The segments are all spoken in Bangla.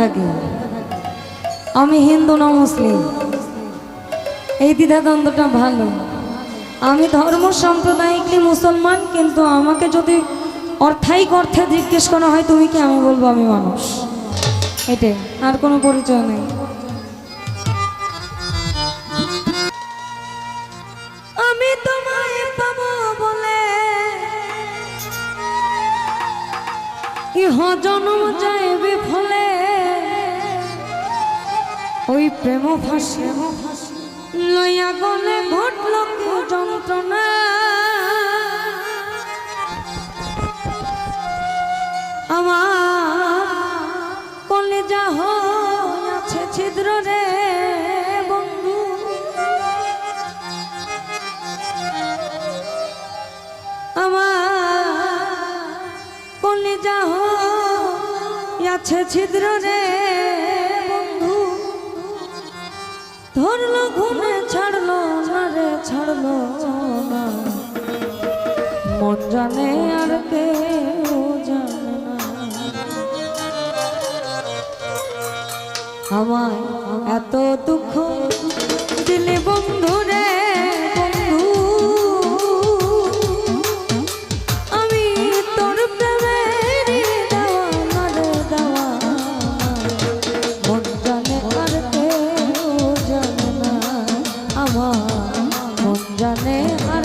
থাকি, আমি হিন্দু না মুসলিম। এই দ্বিধাদ্বন্দ্বটা ভালো। আমি ধর্ম সাম্প্রদায়িকলি মুসলমান, কিন্তু আমাকে যদি অর্থায়িক অর্থে জিজ্ঞেস করা হয়, তুমি কি আমি বলব আমি মানুষ? এটাই, আর কোনো পরিচয় নেই। আমি তোমায় জন্ম প্রেম ফাঁসি লইয়া গলে ঘটল যন্ত্রণা। আমার কলেজা আছে ছিদ্র রে বন্ধু। আমার কলেজা আছে ছিদ্র রে ধরলো ঘুমে, ছাড়লো না রে, ছাড়লো না। মন জানে আর কে জানে এত দুঃখ দিলে বন্ধু আমার মন জানে আর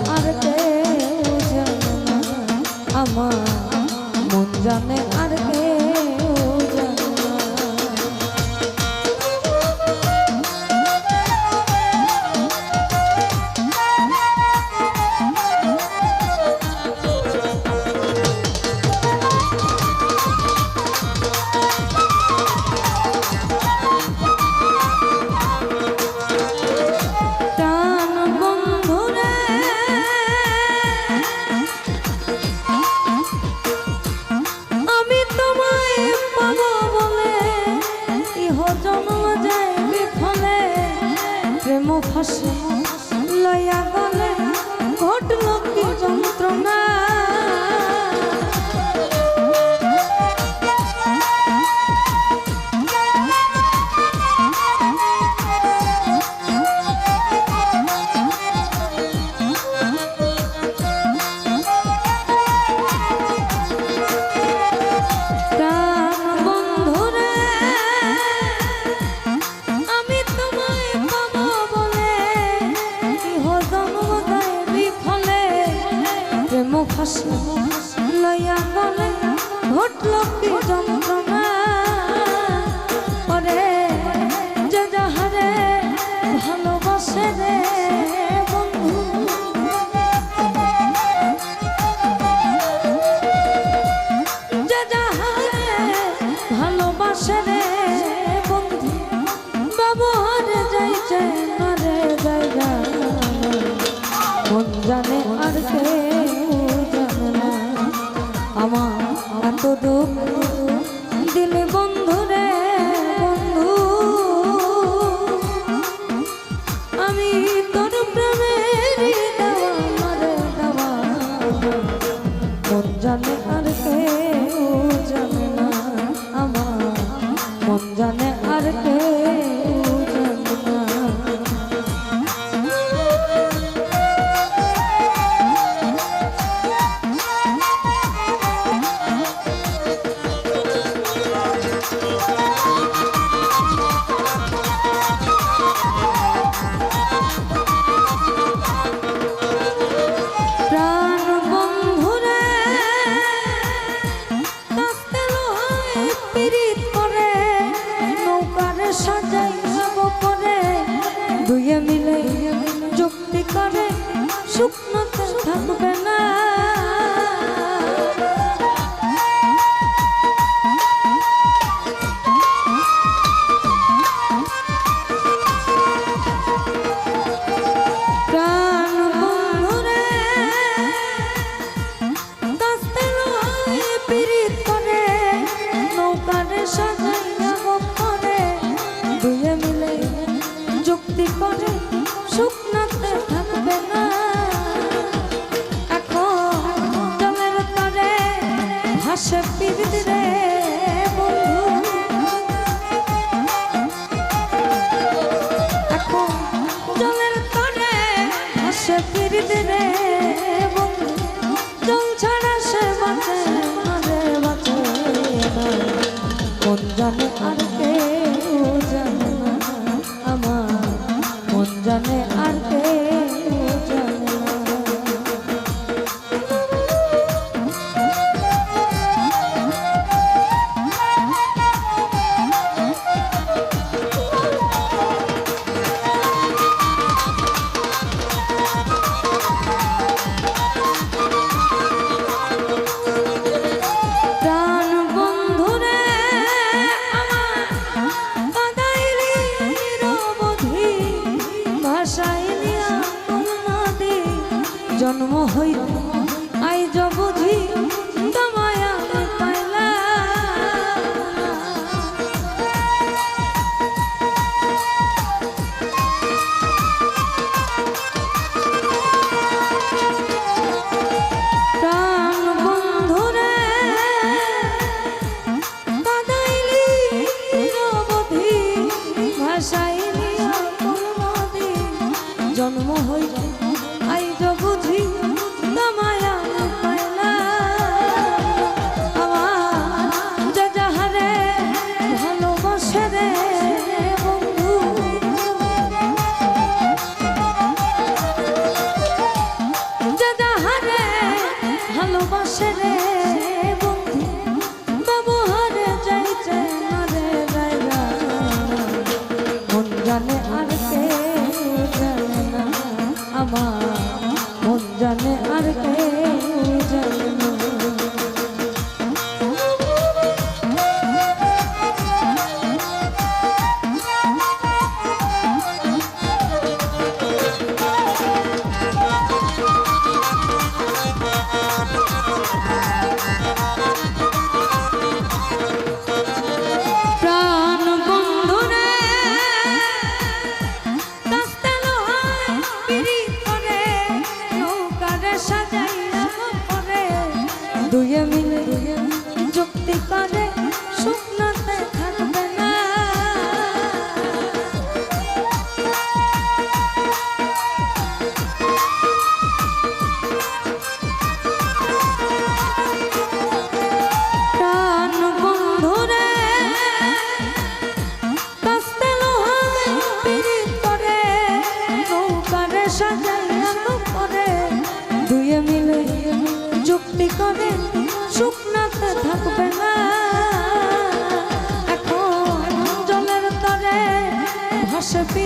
আমার মন জানে আর হাসি লয়া গলে ঘটল কি যন্ত্রণা? Чукна. Ну, হই আই জবধি তোমার